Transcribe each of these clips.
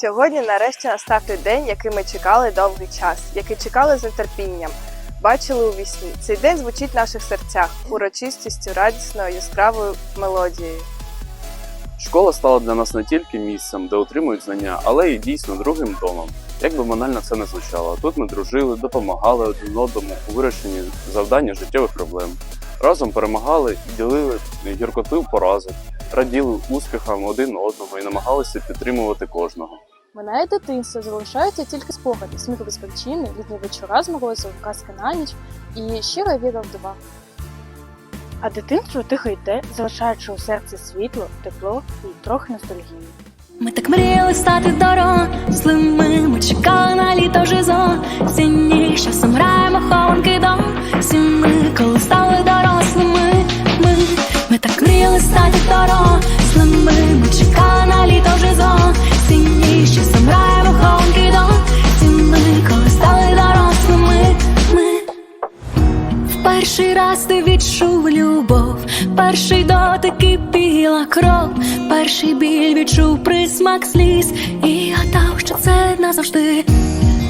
Сьогодні нарешті настав той день, який ми чекали довгий час, який чекали з нетерпінням. Бачили у вісні. Цей день звучить в наших серцях урочистістю, радісною, яскравою мелодією. Школа стала для нас не тільки місцем, де отримують знання, але й дійсно другим домом. Як би банально це не звучало, тут ми дружили, допомагали один одному у вирішенні завдання життєвих проблем. Разом перемагали і ділили гіркоту поразок, раділи успіхам один одного і намагалися підтримувати кожного. Минає дитинство, залишаються тільки спогади, сміх без причини, літні вечора з морозом, казки на ніч і щира віра в дива. А дитинство тихо йде, залишаючи у серці світло, тепло і трохи ностальгії. Ми так мріяли стати дорослими, ми чекали на літо жизо, всі ні, кров, перший біль відчув присмак сліз і гадав, що це назавжди.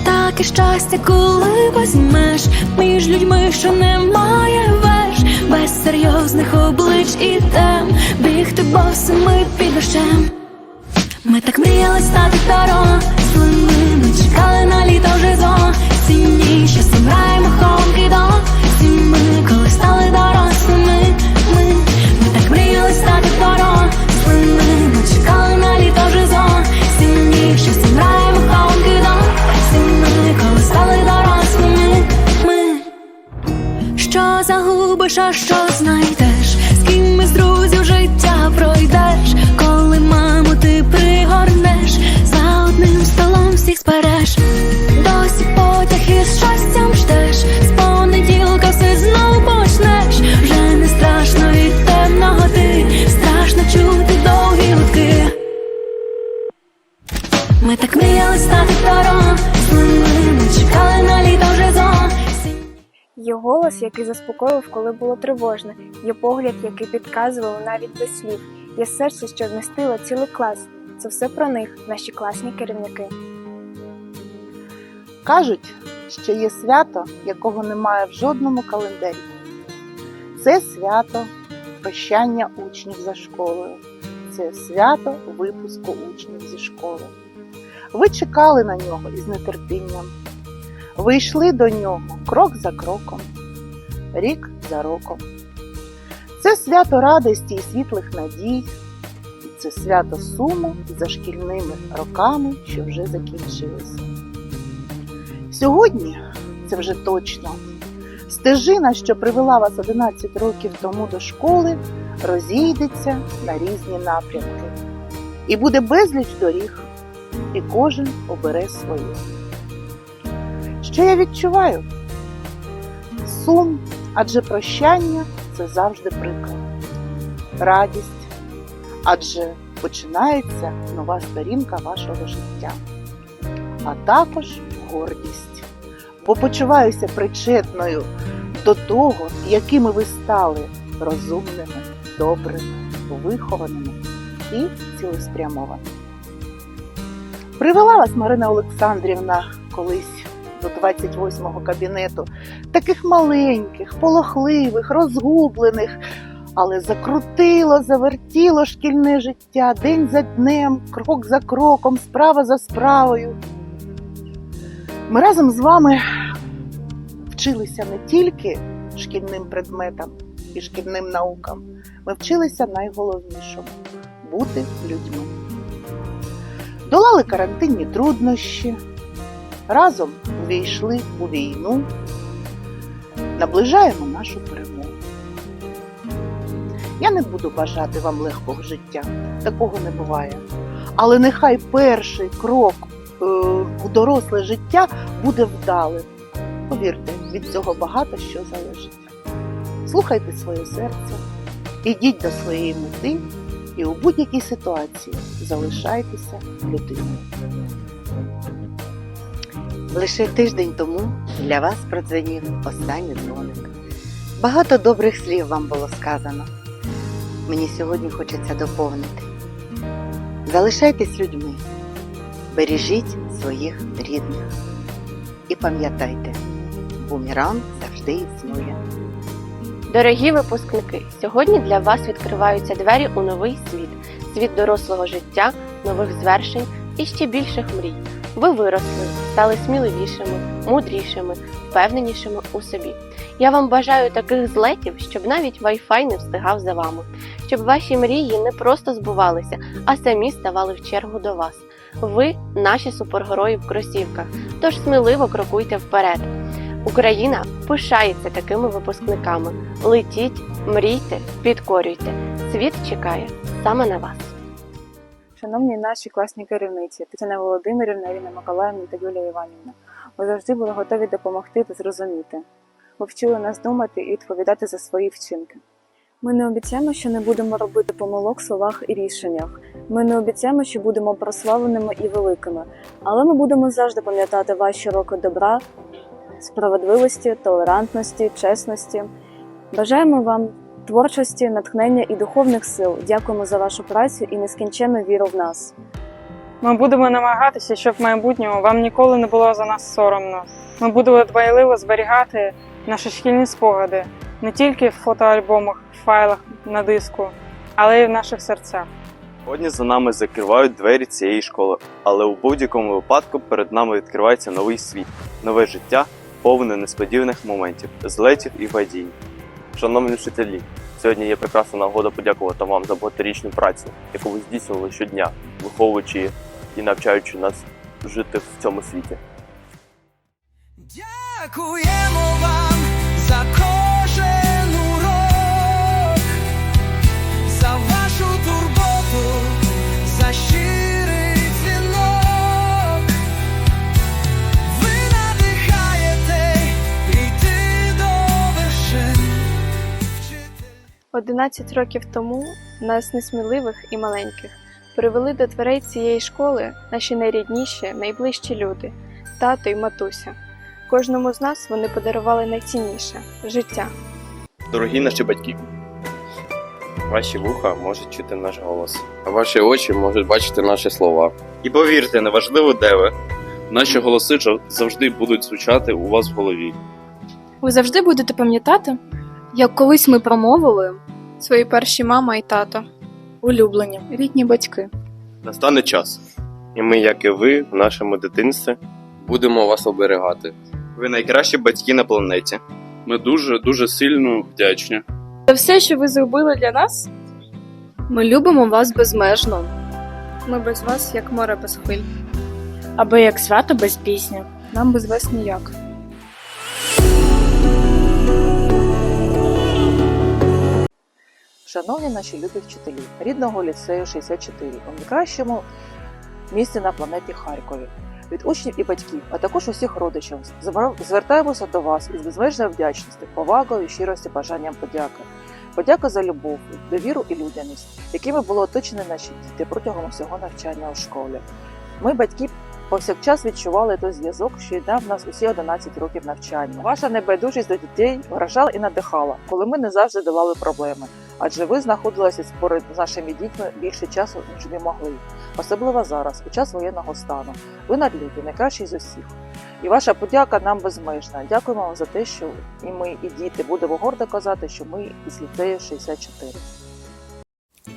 Таке щастя, коли возьмеш між людьми, що немає веж, без серйозних облич і тем, бігти босими під дощем. Ми так мріяли стати дорослими, ми чекали на літо вже зовсім що граємо хомки до. всі ми, який заспокоював, коли було тривожно, є погляд, який підказував навіть без слів, є серце, що вмістило цілий клас. Це все про них, наші класні керівники. Кажуть, що є свято, якого немає в жодному календарі. Це свято прощання учнів за школою. Це свято випуску учнів зі школи. Ви чекали на нього із нетерпінням. Ви йшли до нього крок за кроком, рік за роком. Це свято радості і світлих надій, і це свято суму за шкільними роками, що вже закінчилися. Сьогодні це вже точно. Стежина, що привела вас 11 років тому до школи, розійдеться на різні напрямки. І буде безліч доріг, і кожен обере своє. Що я відчуваю? Сум, адже прощання це завжди прикро. Радість, адже починається нова сторінка вашого життя, а також гордість, бо почуваюся причетною до того, якими ви стали розумними, добрими, вихованими і цілеспрямованими. Привела вас Марина Олександрівна колись до 28-го кабінету, таких маленьких, полохливих, розгублених, але закрутило, завертіло шкільне життя день за днем, крок за кроком, справа за справою. Ми разом з вами вчилися не тільки шкільним предметам і шкільним наукам, ми вчилися найголовнішому бути людьми. Долали карантинні труднощі, разом увійшли у війну, наближаємо нашу перемогу. Я не буду бажати вам легкого життя, такого не буває. Але нехай перший крок е, у доросле життя буде вдалим. Повірте, від цього багато що залежить. Слухайте своє серце, ідіть до своєї мети і у будь-якій ситуації залишайтеся людиною. Лише тиждень тому для вас продзвенів останній дзвоник. Багато добрих слів вам було сказано. Мені сьогодні хочеться доповнити. Залишайтесь людьми, бережіть своїх рідних. І пам'ятайте, бумеранг завжди існує. Дорогі випускники, сьогодні для вас відкриваються двері у новий світ, світ дорослого життя, нових звершень і ще більших мрій. Ви виросли, стали сміливішими, мудрішими, впевненішими у собі. Я вам бажаю таких злетів, щоб навіть Wi-Fi не встигав за вами, щоб ваші мрії не просто збувалися, а самі ставали в чергу до вас. Ви наші супергерої в кросівках, тож сміливо крокуйте вперед. Україна пишається такими випускниками. Летіть, мрійте, підкорюйте. Світ чекає саме на вас. Шановні наші класні керівниці, Тетяна Володимирівна, Ірина Миколаївна та Юлія Іванівна, ви завжди були готові допомогти та зрозуміти. Ви вчили нас думати і відповідати за свої вчинки. Ми не обіцяємо, що не будемо робити помилок в словах і рішеннях. Ми не обіцяємо, що будемо прославленими і великими, але ми будемо завжди пам'ятати ваші роки добра, справедливості, толерантності, чесності. Бажаємо вам творчості, натхнення і духовних сил. Дякуємо за вашу працю і нескінченну віру в нас. Ми будемо намагатися, щоб в майбутньому вам ніколи не було за нас соромно. Ми будемо дбайливо зберігати наші шкільні спогади не тільки в фотоальбомах, файлах на диску, але й в наших серцях. Сьогодні за нами закривають двері цієї школи, але у будь-якому випадку перед нами відкривається новий світ, нове життя, повне несподіваних моментів, злетів і падінь. Шановні вчителі, сьогодні є прекрасна нагода подякувати вам за багаторічну працю, яку ви здійснювали щодня, виховуючи і навчаючи нас жити в цьому світі. Дякуємо вам 11 років тому нас несміливих і маленьких привели до дверей цієї школи наші найрідніші, найближчі люди тато й матуся. Кожному з нас вони подарували найцінніше життя. Дорогі наші батьки, ваші вуха можуть чути наш голос. А ваші очі можуть бачити наші слова. І повірте, неважливо де ви. Наші голоси завжди будуть звучати у вас в голові. Ви завжди будете пам'ятати, як колись ми промовили Свої перші мама і тато. улюблені, рідні батьки. Настане час. І ми, як і ви, в нашому дитинстві, Будемо вас оберігати. ви найкращі батьки на планеті. Ми дуже дуже сильно вдячні. За все, що ви зробили для нас, ми любимо вас безмежно. Ми без вас як море без хвиль. Аби як свято без пісні. Нам без вас ніяк. Шановні наші любі вчителі, рідного ліцею 64 у найкращому місці на планеті Харкові. Від учнів і батьків, а також усіх родичів, звертаємося до вас із безмежною вдячністю, повагою щирості бажанням подяки. Подяка за любов, довіру і людяність, якими були оточені наші діти протягом усього навчання у школі. Ми, батьки, повсякчас відчували той зв'язок, що єднав нас усі 11 років навчання. Ваша небайдужість до дітей вражала і надихала, коли ми не завжди давали проблеми адже ви знаходилися поряд з нашими дітьми більше часу, ніж ми могли, особливо зараз, у час воєнного стану. Ви надлюбі, найкращий з усіх. І ваша подяка нам безмежна. Дякуємо вам за те, що і ми, і діти будемо гордо казати, що ми із ліцею 64.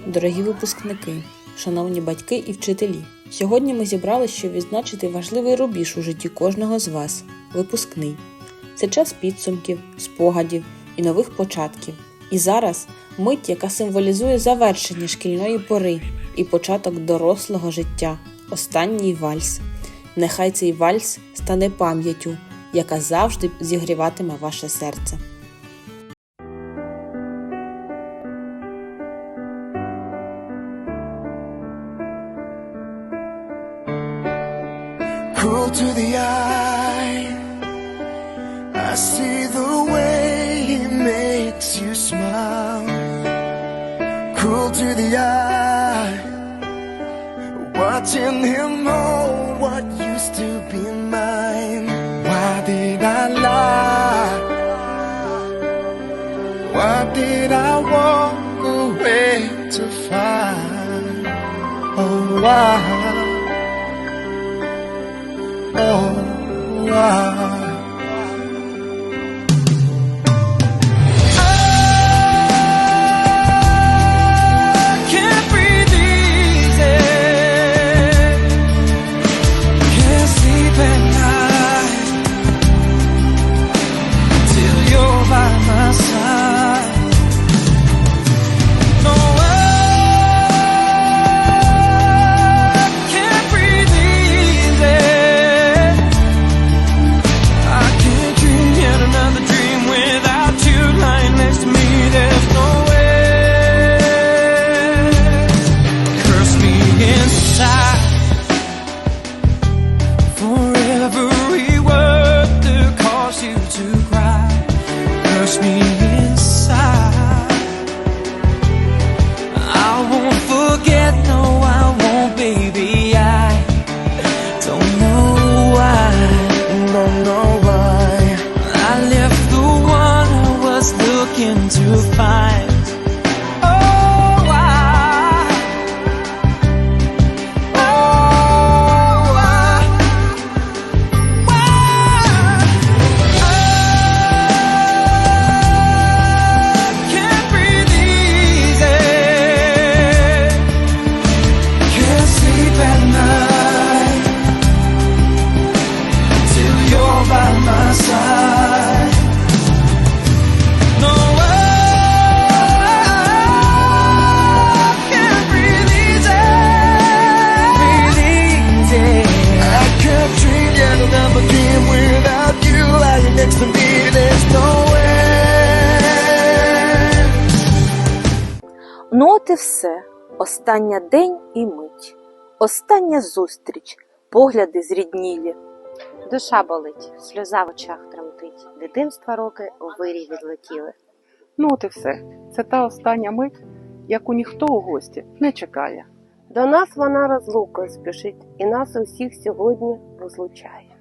Дорогі випускники, шановні батьки і вчителі, сьогодні ми зібралися, щоб відзначити важливий рубіж у житті кожного з вас випускний. Це час підсумків, спогадів і нових початків. І зараз мить, яка символізує завершення шкільної пори і початок дорослого життя, останній вальс. Нехай цей вальс стане пам'яттю, яка завжди зігріватиме ваше серце. Cruel to the eye. I see the to the eye Watching him hold what used to be mine Why did I lie? Why did I walk away to find? Oh, why? Oh, why? Остання день і мить, остання зустріч, погляди зріднілі. Душа болить, сльоза в очах тремтить. Дитинства роки у вирі відлетіли. Ну от і все. Це та остання мить, яку ніхто у гості не чекає. До нас вона розлукою спішить, і нас усіх сьогодні розлучає.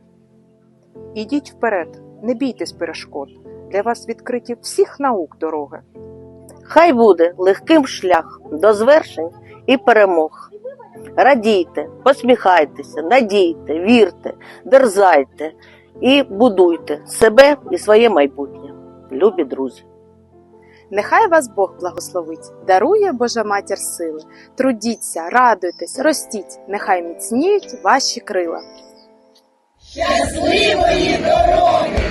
Ідіть вперед, не бійтесь перешкод. Для вас відкриті всіх наук дороги. Хай буде легким шлях до звершень і перемог. Радійте, посміхайтеся, надійте, вірте, дерзайте і будуйте себе і своє майбутнє. Любі друзі. Нехай вас Бог благословить, дарує Божа матір сили. Трудіться, радуйтесь, ростіть, нехай міцніють ваші крила. Щасливої дороги!